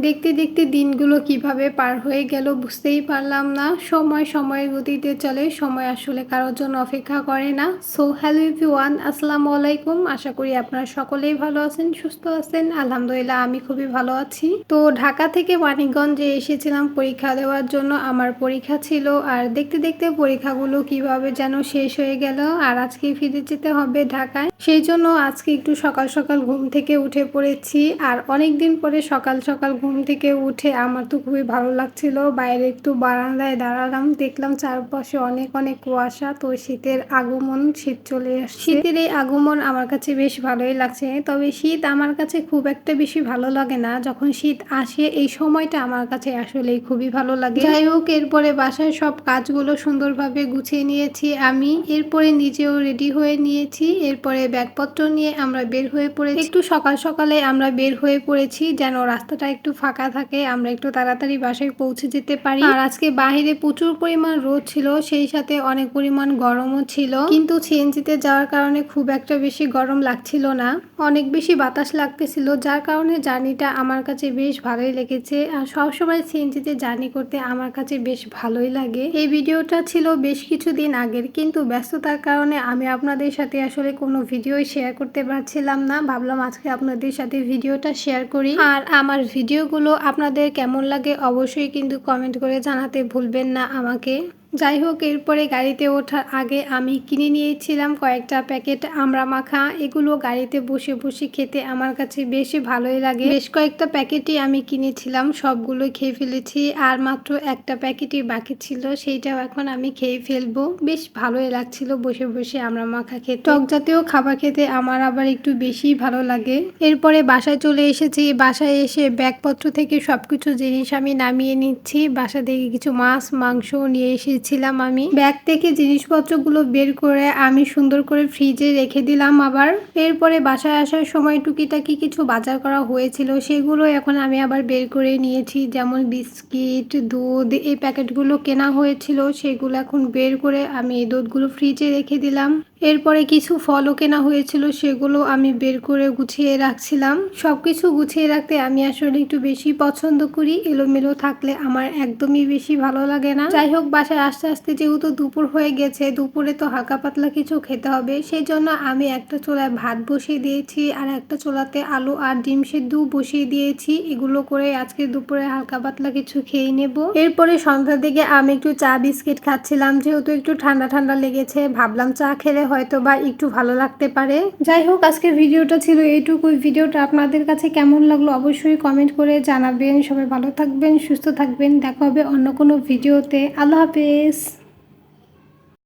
দেখতে দেখতে দিনগুলো কীভাবে পার হয়ে গেল বুঝতেই পারলাম না। সময় সময়ের গতিতে চলে, সময় আসলে কারোর জন্য অপেক্ষা করে না। সো হ্যালো ওয়ান আসসালামু আলাইকুম। আশা করি আপনারা সকলেই ভালো আছেন, সুস্থ আছেন। আলহামদুলিল্লাহ, আমি খুবই ভালো আছি। তো, ঢাকা থেকে মানিকগঞ্জে এসেছিলাম পরীক্ষা দেওয়ার জন্য। আমার পরীক্ষা ছিল আর দেখতে দেখতে পরীক্ষাগুলো কীভাবে যেন শেষ হয়ে গেল আর আজকে ফিরে যেতে হবে ঢাকায়। সেই জন্য আজকে একটু সকাল সকাল ঘুম থেকে উঠে পড়েছি আর অনেক দিন পরে সকাল সকাল ঘুম থেকে উঠে আমার তো খুবই ভালো লাগছিল। বাইরে একটু বারান্দায় দাঁড়ালাম, দেখলাম চারপাশে অনেক অনেক কুয়াশা, তো শীতের আগমন, শীত চলে আসছে। শীতের এই আগমন আমার কাছে বেশ ভালোই লাগছে, তবে শীত আমার কাছে খুব একটা বেশি ভালো লাগে না। যখন শীত আসে, এই সময়টা আমার কাছে আসলেই খুবই ভালো লাগে। যাই হোক, এরপরে বাসায় সব কাজগুলো সুন্দরভাবে গুছিয়ে নিয়েছি আমি। এরপরে নিজেও রেডি হয়ে নিয়েছি। এরপরে ব্যাগপত্র নিয়ে আমরা বের হয়ে পড়েছি। একটু সকাল সকালে আমরা বের হয়ে পড়েছি, যেন রাস্তাটা একটু ফাঁকা থাকে, আমরা একটু তাড়াতাড়ি বাসায় পৌঁছে যেতে পারি। আর আজকে বাহিরে প্রচুর পরিমাণ রোদ ছিল, সেই সাথে অনেক পরিমাণ গরমও ছিল। কিন্তু সিএনজিতে যাওয়ার কারণে খুব একটা বেশি গরম লাগছিল না। অনেক বেশি বাতাস লাগতেছিল, যার কারণে জার্নিটা আমার কাছে বেশ ভালোই লেগেছে। আর সবসময় সিএনজিতে জার্নি করতে আমার কাছে বেশ ভালোই লাগে। এই ভিডিওটা ছিল বেশ কিছুদিন আগের, কিন্তু ব্যস্ততার কারণে আমি আপনাদের সাথে আসলে কোনো ভিডিওই শেয়ার করতে পারছিলাম না। ভাবলাম আজকে আপনাদের সাথে ভিডিওটা শেয়ার করি। আর আমার ভিডিওগুলো আপনাদের কেমন লাগে অবশ্যই কিন্তু কমেন্ট করে জানাতে ভুলবেন না আমাকে। যাই হোক এরপরে গাড়িতে ওঠার আগে আমি কিনে নিয়েছিলাম কয়েকটা প্যাকেট আমড়া মাখা এগুলো গাড়িতে বসে বসে খেতে আমার কাছে বেশি ভালোই লাগে। বেশ কয়েকটা প্যাকেটই আমি কিনেছিলাম, সবগুলো খেয়ে ফেলেছি। আর মাত্র একটা প্যাকেটই বাকি ছিল, সেইটাও এখন আমি খেয়ে ফেলব। বেশ ভালোই লাগছিল বসে বসে আমড়া মাখা খেতে। টক জাতীয় খাবার খেতে আমার আবার একটু বেশি ভালো লাগে। এরপরে বাসায় চলে এসেছি। বাসায় এসে ব্যাগপত্র থেকে সবকিছু জিনিস আমি নামিয়ে নিচ্ছি। বাসা থেকে কিছু মাছ, মাংস নিয়ে এসে ছিলাম আমি। ব্যাগ থেকে জিনিসপত্রগুলো বের করে আমি সুন্দর করে ফ্রিজে রেখে দিলাম আবার। এরপরে বাসায় আসার সময় টুকিটাকি কিছু বাজার করা হয়েছিল, সেগুলো এখন আমি আবার বের করে নিয়েছি। যেমন বিস্কিট, দুধ, এই প্যাকেটগুলো কেনা হয়েছিল, সেগুলো এখন বের করে আমি এই দুধগুলো ফ্রিজে রেখে দিলাম। এরপরে কিছু ফলও কেনা হয়েছিল, সেগুলো আমি বের করে গুছিয়ে রাখছিলাম। সব কিছু গুছিয়ে রাখতে আমি আসলে একটু বেশি পছন্দ করি, এলোমেলো থাকলে আমার একদমই বেশি ভালো লাগে না। যাই হোক, বাসায় আস্তে আস্তে যেহেতু দুপুর হয়ে গেছে, দুপুরে তো হালকা পাতলা কিছু খেতে হবে সেই জন্য আমি একটা চোলায় ভাত বসিয়ে দিয়েছি আর একটা চোলাতে আলু আর ডিম সেদ্ধ বসিয়ে দিয়েছি। এগুলো করে আজকে দুপুরে হালকা পাতলা কিছু খেয়ে নেব। এরপরে সন্ধ্যার দিকে আমি একটু চা বিস্কিট খাচ্ছিলাম, যেহেতু একটু ঠান্ডা ঠান্ডা লেগেছে, ভাবলাম চা খেলে হয়তো বা একটু ভালো লাগতে পারে। যাই হোক, আজকের ভিডিওটা ছিল এইটুকু ভিডিওটা আপনাদের কাছে কেমন লাগল অবশ্যই কমেন্ট করে জানাবেন। সবাই ভালো থাকবেন, সুস্থ থাকবেন। দেখা হবে অন্য কোনো ভিডিওতে। আল্লাহ হাফেজ।